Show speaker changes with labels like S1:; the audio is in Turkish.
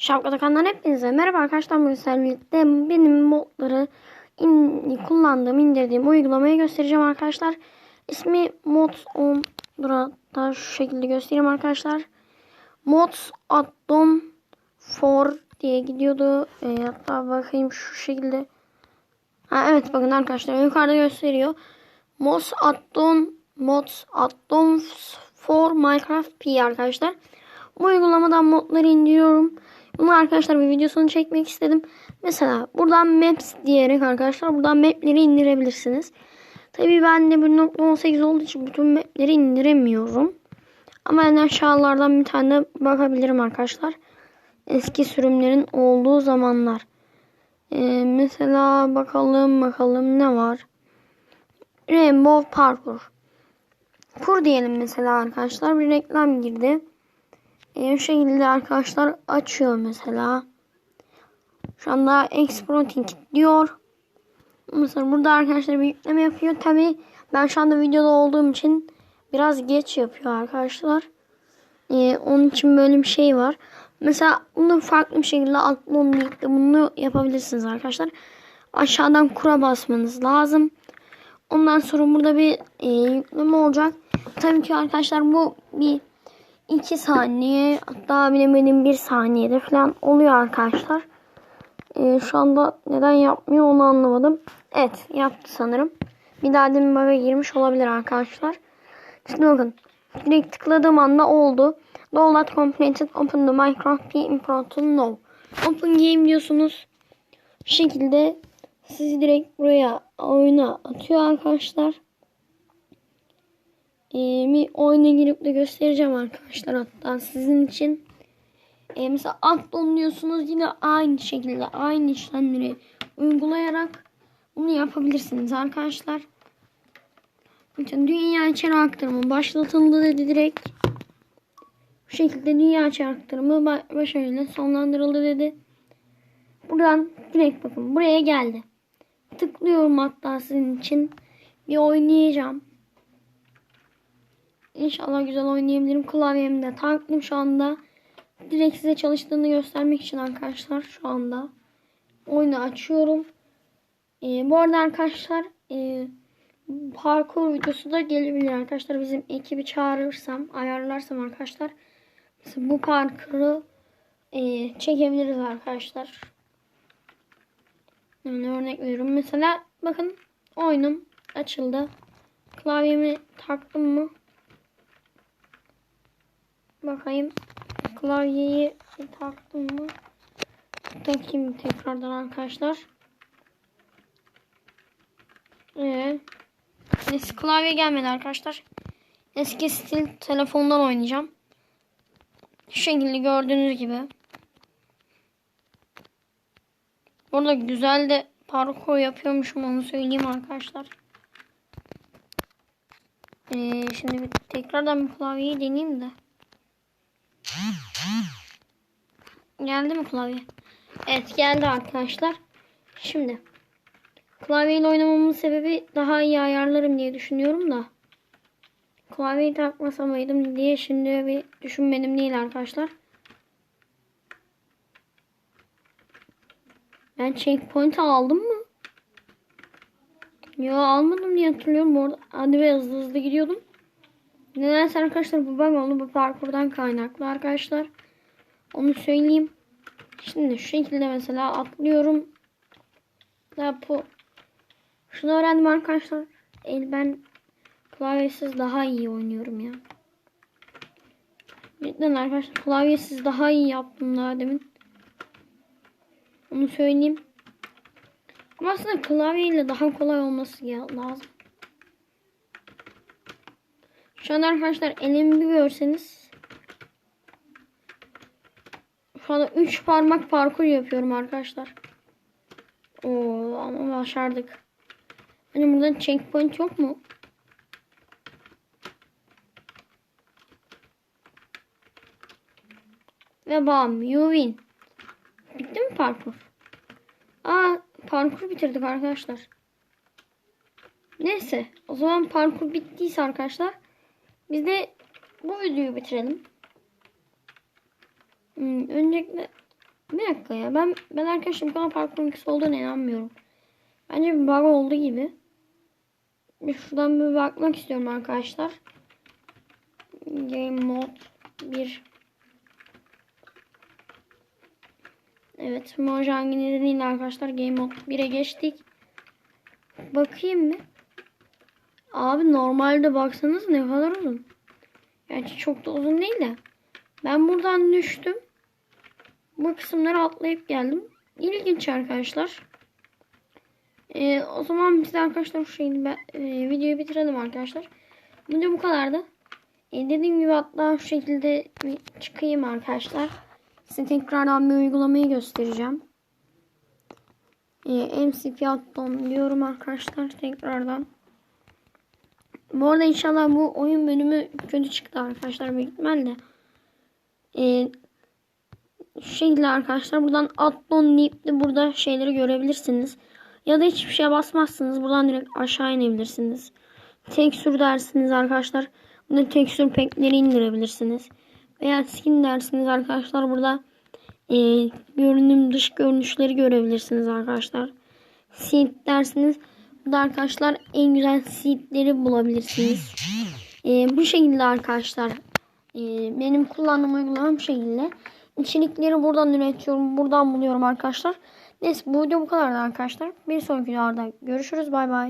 S1: Şapkada kandan hepinize merhaba arkadaşlar bugün sizlerle benim modları in, kullandığım indirdiğim uygulamayı göstereceğim arkadaşlar. İsmi Mods on da şu şekilde göstereyim arkadaşlar. Mods addon for diye gidiyordu. E, hatta bakayım şu şekilde. Ha, evet bakın arkadaşlar yukarıda gösteriyor. Mods addon Mods addon for Minecraft P arkadaşlar. Bu uygulamadan modları indiriyorum. Bunu arkadaşlar bir videosunu çekmek istedim. Mesela buradan Maps diyerek arkadaşlar buradan mapleri indirebilirsiniz. Tabii ben de 1.18 olduğu için bütün mapleri indiremiyorum. Ama en aşağılardan bir tane bakabilirim arkadaşlar. Eski sürümlerin olduğu zamanlar. Ee, mesela bakalım bakalım ne var. Rainbow Parkour. Kur diyelim mesela arkadaşlar. Bir reklam girdi. E, şu şekilde arkadaşlar açıyor mesela. Şu anda Exploiting diyor. Mesela burada arkadaşlar bir yükleme yapıyor. Tabi ben şu anda videoda olduğum için biraz geç yapıyor arkadaşlar. Ee, onun için böyle bir şey var. Mesela bunu farklı bir şekilde atlon birlikte bunu yapabilirsiniz arkadaşlar. Aşağıdan kura basmanız lazım. Ondan sonra burada bir e, yükleme olacak. Tabii ki arkadaşlar bu bir 2 saniye hatta bilemedim 1 saniyede falan oluyor arkadaşlar. Ee, şu anda neden yapmıyor onu anlamadım. Evet yaptı sanırım. Bir daha demin bug'a girmiş olabilir arkadaşlar. Şimdi bakın. Direkt tıkladığım anda oldu. Download completed open the Minecraft P import no. Open game diyorsunuz. Bu şekilde sizi direkt buraya oyuna atıyor arkadaşlar. Ee, bir oyuna girip de göstereceğim arkadaşlar hatta sizin için. Ee, mesela alt donuyorsunuz yine aynı şekilde aynı işlemleri uygulayarak bunu yapabilirsiniz arkadaşlar. Bakın dünya içeri aktarımı başlatıldı dedi direkt. Bu şekilde dünya içeri aktarımı başarıyla sonlandırıldı dedi. Buradan direkt bakın buraya geldi. Tıklıyorum hatta sizin için. Bir oynayacağım. İnşallah güzel oynayabilirim. Klavyemi de taktım şu anda. Direkt size çalıştığını göstermek için arkadaşlar şu anda. Oyunu açıyorum. Ee, bu arada arkadaşlar e, parkur videosu da gelebilir arkadaşlar. Bizim ekibi çağırırsam, ayarlarsam arkadaşlar. Bu parkuru e, çekebiliriz arkadaşlar. Yani örnek veriyorum. Mesela bakın oyunum açıldı. Klavyemi taktım mı? Bakayım. Klavyeyi taktım mı? Takayım tekrardan arkadaşlar. Ee, eski klavye gelmedi arkadaşlar. Eski stil telefondan oynayacağım. Şu şekilde gördüğünüz gibi. Burada güzel de parkur yapıyormuşum onu söyleyeyim arkadaşlar. Ee, şimdi bir tekrardan bir klavyeyi deneyeyim de. Geldi mi klavye? Evet geldi arkadaşlar. Şimdi klavyeyle oynamamın sebebi daha iyi ayarlarım diye düşünüyorum da. Klavyeyi takmasamaydım diye şimdi bir düşünmedim değil arkadaşlar. Ben checkpoint aldım mı? Yo almadım diye hatırlıyorum. Orada hadi be hızlı hızlı gidiyordum. Nedense arkadaşlar bu bug oldu. Bu parkurdan kaynaklı arkadaşlar. Onu söyleyeyim. Şimdi şu şekilde mesela atlıyorum. Ya bu şunu öğrendim arkadaşlar. El ben klavyesiz daha iyi oynuyorum ya. Cidden arkadaşlar klavyesiz daha iyi yaptım daha demin. Onu söyleyeyim. Ama aslında klavyeyle daha kolay olması lazım. Şu an arkadaşlar elimi bir görseniz. Şu anda 3 parmak parkur yapıyorum arkadaşlar. Oo ama başardık. Hani burada checkpoint yok mu? Ve bam you win. Bitti mi parkur? Aa parkur bitirdik arkadaşlar. Neyse o zaman parkur bittiyse arkadaşlar biz de bu videoyu bitirelim. Hmm, öncelikle Bir dakika ya ben ben arkadaşlar bu kadar farklı ikisi olduğuna inanmıyorum. Bence bir bug oldu gibi. Bir şuradan bir bakmak istiyorum arkadaşlar. Game mode 1 Evet Mojang nedeniyle arkadaşlar Game mode 1'e geçtik. Bakayım mı? Abi normalde baksanız ne kadar uzun. Gerçi çok da uzun değil de. Ben buradan düştüm. Bu kısımları atlayıp geldim. İlginç arkadaşlar. Ee, o zaman biz arkadaşlar şu şeyini ben, e, videoyu bitirelim arkadaşlar. Video bu kadardı. E, dediğim gibi hatta şu şekilde çıkayım arkadaşlar. Size tekrardan bir uygulamayı göstereceğim. E, MC Fiyatton diyorum arkadaşlar tekrardan. Bu arada inşallah bu oyun bölümü kötü çıktı arkadaşlar büyük ihtimalle. E, şu şekilde arkadaşlar buradan Atton deyip de burada şeyleri görebilirsiniz. Ya da hiçbir şeye basmazsınız. Buradan direkt aşağı inebilirsiniz. Tekstür dersiniz arkadaşlar. Burada tekstür pekleri indirebilirsiniz. Veya skin dersiniz arkadaşlar. Burada e, görünüm dış görünüşleri görebilirsiniz arkadaşlar. Seed dersiniz. Burada arkadaşlar en güzel seedleri bulabilirsiniz. E, bu şekilde arkadaşlar. e, benim kullandığım uygulama bu şekilde. İçerikleri buradan üretiyorum. Buradan buluyorum arkadaşlar. Neyse bu video bu kadardı arkadaşlar. Bir sonraki videolarda görüşürüz. Bay bay.